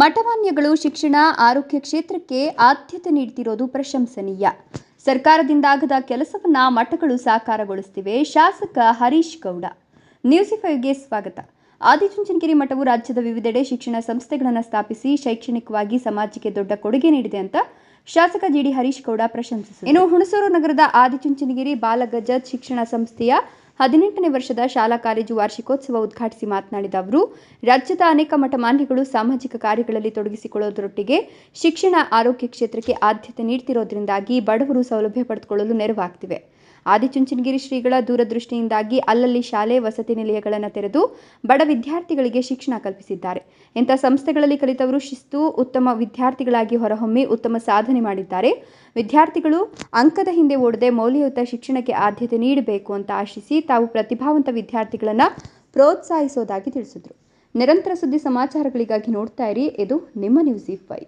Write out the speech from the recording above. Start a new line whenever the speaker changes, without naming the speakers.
ಮಠಮಾನ್ಯಗಳು ಶಿಕ್ಷಣ, ಆರೋಗ್ಯ ಕ್ಷೇತ್ರಕ್ಕೆ ಆದ್ಯತೆ ನೀಡ್ತಿರೋದು ಪ್ರಶಂಸನೀಯ. ಸರ್ಕಾರದಿಂದಾಗದ ಕೆಲಸವನ್ನ ಮಠಗಳು ಸಾಕಾರಗೊಳಿಸುತ್ತಿವೆ ಶಾಸಕ ಹರೀಶ್ ಗೌಡ. ನ್ಯೂಸ್ ಫೈವ್ಗೆ ಸ್ವಾಗತ. ಆದಿಚುಂಚನಗಿರಿ ಮಠವು ರಾಜ್ಯದ ವಿವಿಧೆಡೆ ಶಿಕ್ಷಣ ಸಂಸ್ಥೆಗಳನ್ನು ಸ್ಥಾಪಿಸಿ ಶೈಕ್ಷಣಿಕವಾಗಿ ಸಮಾಜಕ್ಕೆ ದೊಡ್ಡ ಕೊಡುಗೆ ನೀಡಿದೆ ಅಂತ ಶಾಸಕ ಜಿಡಿ ಹರೀಶ್ ಗೌಡ ಪ್ರಶಂಸಿಸಿದರು. ಇನ್ನು ಹುಣಸೂರು ನಗರದ ಆದಿಚುಂಚನಗಿರಿ ಬಾಲಗಜತ್ ಶಿಕ್ಷಣ ಸಂಸ್ಥೆಯ ಹದಿನೆಂಟನೇ ವರ್ಷದ ಶಾಲಾ ಕಾಲೇಜು ವಾರ್ಷಿಕೋತ್ಸವ ಉದ್ಘಾಟಿಸಿ ಮಾತನಾಡಿದ ಅವರು, ರಾಜ್ಯದ ಅನೇಕ ಮಠಮಾನ್ಯಗಳು ಸಾಮಾಜಿಕ ಕಾರ್ಯಗಳಲ್ಲಿ ತೊಡಗಿಸಿಕೊಳ್ಳುವುದರೊಟ್ಟಿಗೆ ಶಿಕ್ಷಣ ಆರೋಗ್ಯ ಕ್ಷೇತ್ರಕ್ಕೆ ಆದ್ಯತೆ ನೀಡ್ತಿರೋದ್ರಿಂದಾಗಿ ಬಡವರು ಸೌಲಭ್ಯ ಪಡೆದುಕೊಳ್ಳಲು ನೆರವಾಗ್ತಿವೆ. ಆದಿಚುಂಚನಗಿರಿ ಶ್ರೀಗಳ ದೂರದೃಷ್ಟಿಯಿಂದಾಗಿ ಅಲ್ಲಲ್ಲಿ ಶಾಲೆ, ವಸತಿ ನಿಲಯಗಳನ್ನು ತೆರೆದು ಬಡ ವಿದ್ಯಾರ್ಥಿಗಳಿಗೆ ಶಿಕ್ಷಣ ಕಲ್ಪಿಸಿದ್ದಾರೆ. ಇಂಥ ಸಂಸ್ಥೆಗಳಲ್ಲಿ ಕಲಿತವರು ಶಿಸ್ತು, ಉತ್ತಮ ವಿದ್ಯಾರ್ಥಿಗಳಾಗಿ ಹೊರಹೊಮ್ಮಿ ಉತ್ತಮ ಸಾಧನೆ ಮಾಡಿದ್ದಾರೆ. ವಿದ್ಯಾರ್ಥಿಗಳು ಅಂಕದ ಹಿಂದೆ ಓಡದೆ ಮೌಲ್ಯಯುತ ಶಿಕ್ಷಣಕ್ಕೆ ಆದ್ಯತೆ ನೀಡಬೇಕು ಅಂತ ಆಶಿಸಿ ತಾವು ಪ್ರತಿಭಾವಂತ ವಿದ್ಯಾರ್ಥಿಗಳನ್ನು ಪ್ರೋತ್ಸಾಹಿಸೋದಾಗಿ ತಿಳಿಸಿದ್ರು. ನಿರಂತರ ಸುದ್ದಿ ಸಮಾಚಾರಗಳಿಗಾಗಿ ನೋಡ್ತಾ ಇರಿ. ಇದು ನಿಮ್ಮ ನ್ಯೂಸ್ ಫೈ